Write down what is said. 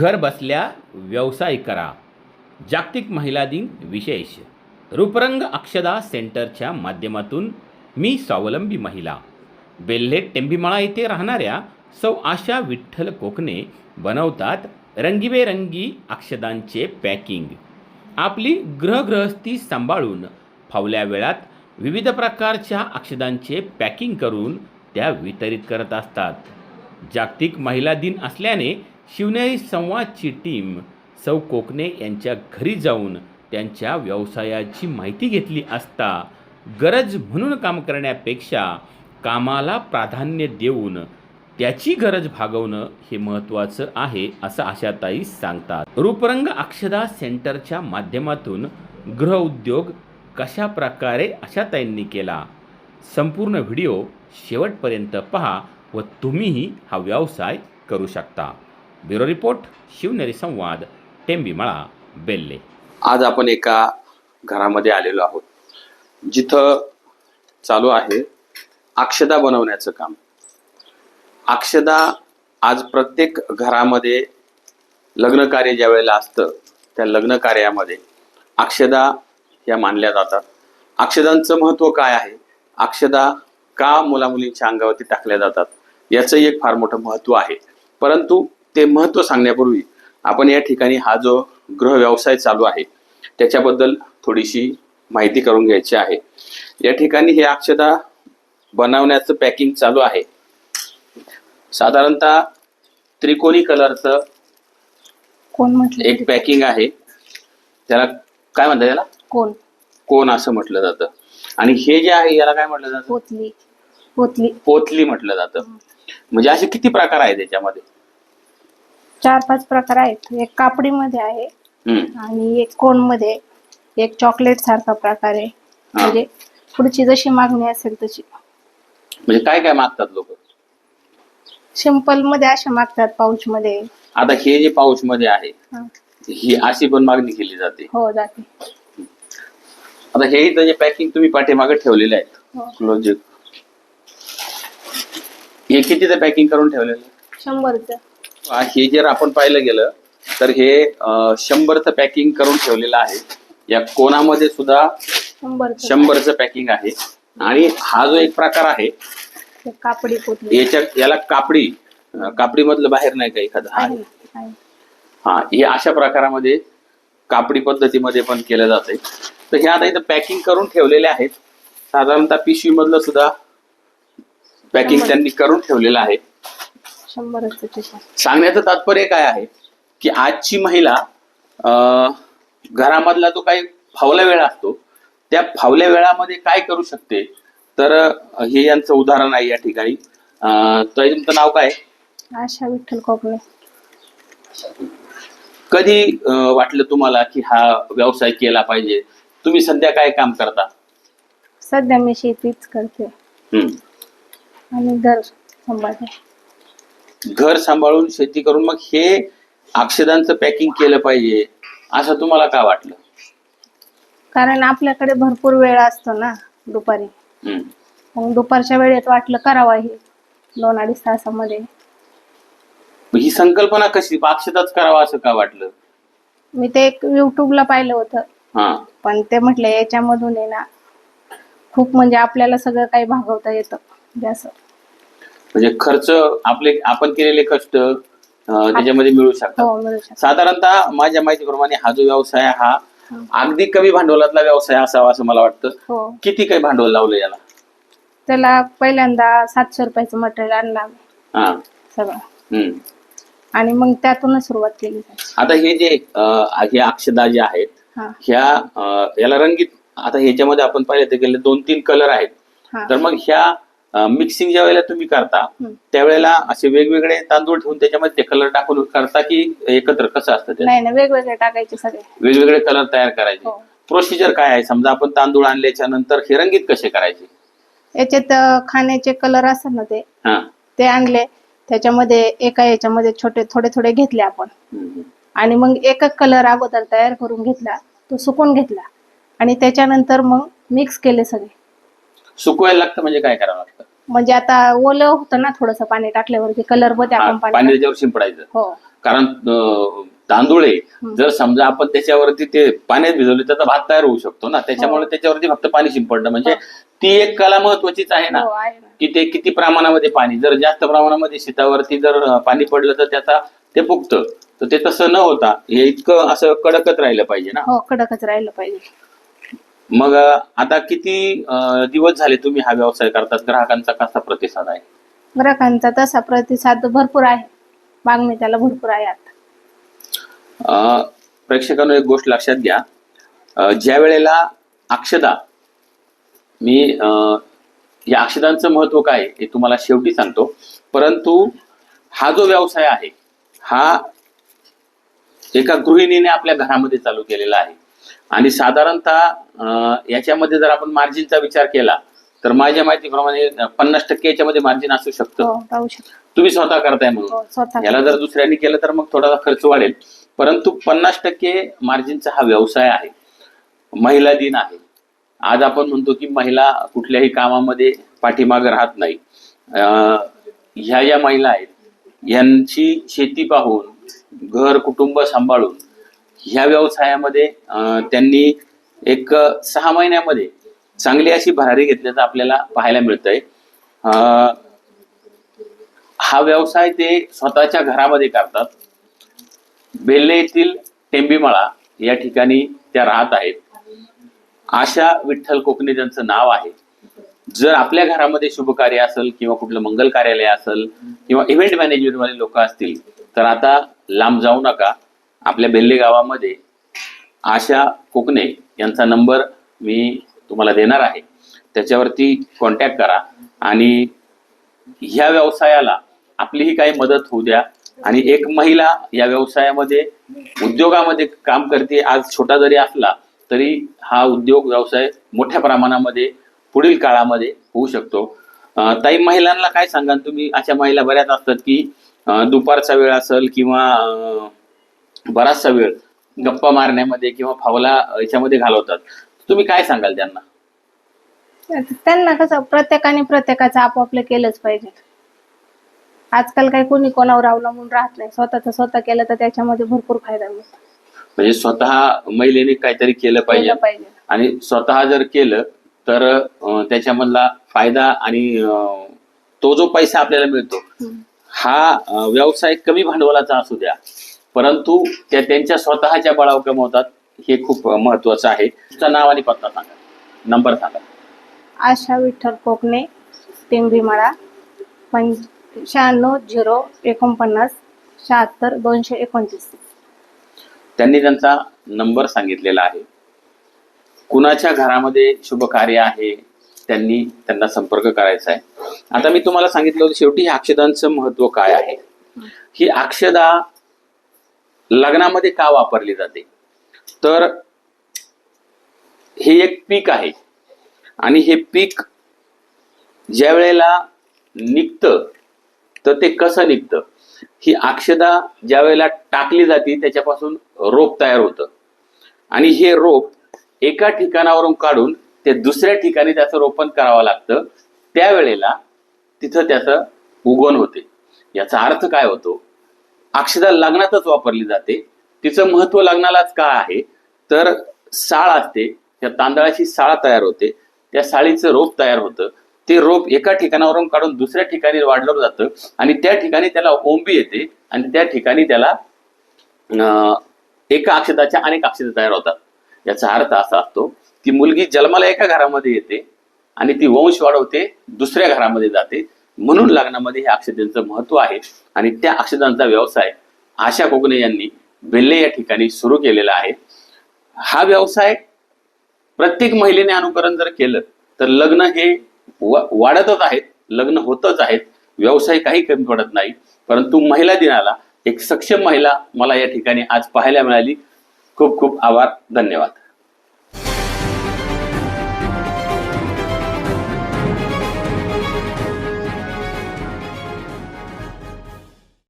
घर बसल्या व्यवसाय करा. जागतिक महिला दिन विशेष. रूपरंग अक्षदा सेंटरच्या माध्यमातून मी स्वावलंबी महिला. बेल्हे टेंबीमाळा येथे राहणाऱ्या सौ आशा विठ्ठल कोकणे बनवतात रंगीबेरंगी अक्षदांचे पॅकिंग. आपली ग्रहग्रहस्थी सांभाळून फावल्या वेळात विविध प्रकारच्या अक्षदांचे पॅकिंग करून त्या वितरित करत असतात. जागतिक महिला दिन असल्याने शिवनेरी संवादची टीम सौ कोकणे यांच्या घरी जाऊन त्यांच्या व्यवसायाची माहिती घेतली असता गरज म्हणून काम करण्यापेक्षा कामाला प्राधान्य देऊन त्याची गरज भागवणं हे महत्त्वाचं आहे असं आशाताई सांगतात. रूपरंग अक्षदा सेंटरच्या माध्यमातून गृहउद्योग कशा प्रकारे आशाताईंनी केला? संपूर्ण व्हिडिओ शेवटपर्यंत पहा व तुम्हीही हा व्यवसाय करू शकता. ब्युरो रिपोर्ट शिवनेरी संवाद टेंबीमळा बेल्ले. आज आपण एका घरामध्ये आलेलो आहोत. जिथं चालू आहे अक्षदा बनवण्याचं काम. अक्षदा आज प्रत्येक घरामध्ये लग्न कार्य ज्या वेळेला असतं त्या लग्न कार्यामध्ये अक्षदा या मानल्या जातात. अक्षदांचं महत्त्व काय आहे? अक्षदा का मुलामुलींच्या अंगावरती टाकल्या जातात? याचंही एक फार मोठं महत्त्व आहे. परंतु ते महत्त्व सांगण्यापूर्वी आपण या ठिकाणी हा जो गृह व्यवसाय चालू आहे त्याच्याबद्दल थोडीशी माहिती करून घ्यायची आहे. या ठिकाणी हे अक्षदा बनवण्याचं पॅकिंग चालू आहे. साधारणतः त्रिकोणी कलरचं कोण म्हटलं एक पॅकिंग आहे. त्याला काय म्हणतात याला कोण? कोण असं म्हटलं जातं. आणि हे जे आहे याला काय म्हटलं जातं? पोतली. पोतली. पोतली म्हटलं जातं. म्हणजे असे किती प्रकार आहेत त्याच्यामध्ये चार पाच प्रकार आहेत. एक कापडीमध्ये आहे हम्म. आणि एक कोणमध्ये एक चॉकलेट सारखा प्रकार आहे. म्हणजे पुढची जशी मागणी असेल तशी. म्हणजे काय काय मागतात लोक? सिंपलमध्ये अशा मागतात पाऊच मध्ये आता हे जे पाऊच मध्ये आहे हा. ही अशी पण मागणी केली जाते. हो जाते. आता हे इथं जे पॅकिंग तुम्ही पाठीमागे ठेवलेले आहेत हो. क्लोज हे कितीचं पॅकिंग करून ठेवलेलं आहे? शंभरच. हे जर आपण पाहिलं गेलं तर हे शंभरचं पॅकिंग करून ठेवलेलं आहे. या कोणामध्ये सुद्धा शंभरच पॅकिंग आहे. आणि हा जो एक प्रकार आहे कापडी याच्या याला कापडी कापडी मधलं बाहेर नाही का एखादं? आहे. हा हे अशा प्रकारामध्ये कापडी पद्धतीमध्ये पण केलं जाते तर हे आता इथं पॅकिंग करून ठेवलेले आहेत. साधारणतः पिशवी मधलं सुद्धा पॅकिंग. त्यांनी करून ठेवलेलं आहे. सांगण्याचं तात्पर्य काय आहे? की आजची महिला घरामधला जो काही फावला वेळ असतो त्या फावल्या वेळामध्ये काय करू शकते? तर हे यांचं उदाहरण आहे या ठिकाणी. तर तुमचं नाव काय? आशा विठ्ठल कोकणे. कधी वाटलं तुम्हाला की हा व्यवसाय केला पाहिजे? तुम्ही सध्या काय काम करता? सध्या मी शेतीच करते. आणि घर सांभाळते घर सांभाळून शेती करून मग हे अक्षदांचं पॅकिंग केलं पाहिजे असं तुम्हाला का वाटलं? कारण आपल्याकडे भरपूर वेळ असतो ना दुपारी. हम्म. मग दुपारच्या वेळेत वाटलं करावं हे दोन अडीच तासामध्ये. मग ही संकल्पना कशी? अक्षदाच करावा असं का वाटलं? मी ते एक युट्यूबला पाहिलं होतं. हा. पण ते म्हटलं याच्यामधून आहे ना खूप म्हणजे आपल्याला सगळं काही भागवता येतं. जास्त. म्हणजे खर्च आपले आपण केलेले कष्ट त्याच्यामध्ये मिळू शकतात. हो मिळू शकतं साधारणतः माझ्या माहितीप्रमाणे हा जो व्यवसाय हा. अगदी कमी भांडवलातला व्यवसाय असावा असं मला वाटतं. हो. किती काही भांडवल लावलं याला? त्याला पहिल्यांदा सातशे रुपयाचं मटेरियल आणलं आम्ही. हा. सगळं. हम्म. आणि मग त्यातूनच सुरुवात केली त्याची. आता हे जे अं, हे अक्षदा जे आहेत हा. ह्या अं, याला रंगीत आता ह्याच्यामध्ये आपण पाहिलं तर गेले दोन तीन कलर आहेत. हा. तर मग ह्या मिक्सिंग ज्या वेळेला तुम्ही करता. त्यावेळेला असे वेगवेगळे तांदूळ ठेवून त्याच्यामध्ये ते कलर टाकून करता की एकत्र कसं असतं ते? नाही वेगवेगळे टाकायचे सगळे. वेगवेगळे कलर तयार करायचे. हो. प्रोसिजर काय आहे? समजा आपण तांदूळ आणल्याच्या नंतर हे रंगीत कसे करायचे? याच्यात खाण्याचे कलर असतात ना ते हा. ते आणले त्याच्यामध्ये एका याच्यामध्ये छोटे थोडे थोडे घेतले आपण. आणि मग एक कलर अगोदर तयार करून घेतला तो सुकून घेतला. आणि त्याच्यानंतर मग मिक्स केले सगळे. सुकवायला लागतं म्हणजे काय करावं लागतं? म्हणजे आता ओलं होतं ना थोडंसं पाणी टाकल्यावरती कलरमध्ये हा, पाणी त्याच्यावर शिंपडायचं. हो. कारण अं, तांदूळ आहे. जर समजा आपण त्याच्यावरती ते पाण्यात भिजवले तर भात तयार होऊ शकतो ना. त्याच्यामुळे हो. त्याच्यावरती फक्त पाणी शिंपडणं. म्हणजे हो. ती एक कला महत्वाचीच आहे ना. हो आहे ना. की ते किती प्रमाणामध्ये पाणी जर जास्त प्रमाणामध्ये शेतावरती जर अं, पाणी पडलं तर त्याचा ते फुगतं. तर ते तसं न होता हे इतकं असं कडकच राहिलं पाहिजे ना. हो कडकच राहिलं पाहिजे. मग आता किती दिवस झाले तुम्ही हा व्यवसाय करतात? ग्राहकांचा कसा प्रतिसाद आहे? ग्राहकांचा तसा प्रतिसाद भरपूर आहे. मागणी त्याला भरपूर आहे आता. प्रेक्षकांनो एक गोष्ट लक्षात घ्या. ज्या वेळेला अक्षदा मी या अक्षदांचं महत्त्व काय हे तुम्हाला शेवटी सांगतो. परंतु हा जो व्यवसाय आहे हा एका गृहिणीने आपल्या घरामध्ये चालू केलेला आहे. आणि साधारणतः याच्यामध्ये जर आपण मार्जिनचा विचार केला तर माझ्या माहितीप्रमाणे पन्नास टक्के याच्यामध्ये मार्जिन असू शकतं. हो तुम्ही स्वतः करताय म्हणून. हो याला जर दुसऱ्यांनी केलं तर मग थोडासा खर्च वाढेल. परंतु पन्नास टक्के मार्जिनचा हा व्यवसाय आहे. महिला दिन आहे. आज आपण म्हणतो की महिला कुठल्याही कामामध्ये पाठीमागे राहत नाही. ह्या ज्या महिला आहेत यांची शेती पाहून घर कुटुंब सांभाळून ह्या व्यवसायामध्ये त्यांनी एक सहा महिन्यामध्ये चांगली अशी भरारी घेतल्याचं आपल्याला पाहायला मिळतंय. अं, हा व्यवसाय ते स्वतःच्या घरामध्ये करतात. बेल्ले येथील टेंबीमळा या ठिकाणी त्या राहत आहेत. आशा विठ्ठल कोकणे त्यांचं नाव आहे जर आपल्या घरामध्ये शुभ कार्य असेल किंवा कुठलं मंगल कार्यालय असेल किंवा इव्हेंट मॅनेजमेंट वाले लोक असतील तर आता लांब जाऊ नका. आपल्या बेल्ले गावामध्ये आशा कोकणे यांचा नंबर मी तुम्हाला देणार आहे. त्याच्यावरती कॉन्टॅक्ट करा आणि ह्या व्यवसायाला आपलीही काही मदत होऊ द्या. आणि एक महिला या व्यवसायामध्ये उद्योगामध्ये काम करते आज छोटा जरी असला तरी हा उद्योग व्यवसाय मोठ्या प्रमाणामध्ये पुढील काळामध्ये होऊ शकतो. ताई महिलांना काय सांगाल? तुम्ही अशा महिला बऱ्याच असतात की दुपारचा वेळ असेल किंवा बराचसा वेळ गप्पा मारण्यामध्ये किंवा फावला याच्यामध्ये घालवतात. तुम्ही काय सांगाल त्यांना? त्यांना कसं प्रत्येकाने प्रत्येकाचं आपापलं केलंच पाहिजे. आजकाल काही कोणी कोणावर अवलंबून राहत नाही. स्वतःच स्वतः केलं तर त्याच्यामध्ये भरपूर फायदा मिळतो. म्हणजे स्वतः महिलेने काहीतरी केलं पाहिजे. केलं पाहिजे. आणि स्वतः जर केलं तर अं, त्याच्यामधला फायदा आणि अं, तो जो पैसा आपल्याला मिळतो. हा अं, व्यवसाय कमी भांडवलाचा असू द्या. परंतु त्या त्यांच्या स्वतःच्या बळावर कमवतात हे खूप महत्वाचं आहे. तुमचं नाव आणि पत्ता सांगा. नंबर सांगा. आशा विठ्ठल कोकणे टेंबीमळा पंच शहाण्णव झिरो एकोणपन्नास शहात्तर दोनशे एकोणतीस. त्यांनी त्यांचा नंबर सांगितलेला आहे. कुणाच्या घरामध्ये शुभ कार्य आहे त्यांनी त्यांना संपर्क करायचा आहे. आता मी तुम्हाला सांगितलं होतं शेवटी ह्या अक्षदांचं महत्त्व काय आहे? ही अक्षदा लग्नामध्ये का वापरली जाते? तर हे एक पीक आहे. आणि हे पीक ज्या वेळेला निघतं तर ते कसं निघतं? ही अक्षदा ज्या वेळेला टाकली जाते त्याच्यापासून रोप तयार होतं. आणि हे रोप एका ठिकाणावरून काढून ते दुसऱ्या ठिकाणी त्याचं रोपण करावं लागतं. त्यावेळेला तिथं त्याचं उगवण होते. याचा अर्थ काय होतो? अक्षदा लग्नातच वापरली जाते. तिचं महत्त्व लग्नालाच का आहे? तर साळ असते. त्या तांदळाची साळ तयार होते. त्या साळीचं रोप तयार होतं. ते रोप एका ठिकाणावरून काढून दुसऱ्या ठिकाणी वाढलं जातं आणि त्या ठिकाणी त्याला ओंबी येते आणि त्या ठिकाणी त्याला अं, एका अक्षताच्या अनेक अक्षता तयार होतात. याचा अर्थ असा असतो की मुलगी जन्माला एका घरामध्ये येते आणि ती वंश वाढवते दुसऱ्या घरामध्ये जाते. म्हणून लग्नामध्ये ह्या अक्षतांचं महत्त्व आहे. आणि त्या अक्षतांचा व्यवसाय आशा कोकणे यांनी बेल्ले या ठिकाणी सुरू केलेला आहे. हा व्यवसाय प्रत्येक महिलेने अनुकरण जर केलं तर लग्न हे वाढतच आहेत. लग्न होतच आहेत. व्यवसाय काही कमी पडत नाही. परंतु महिला दिनाला एक सक्षम महिला मला या ठिकाणी आज पाहायला मिळाली. खूप खूप आभार. धन्यवाद.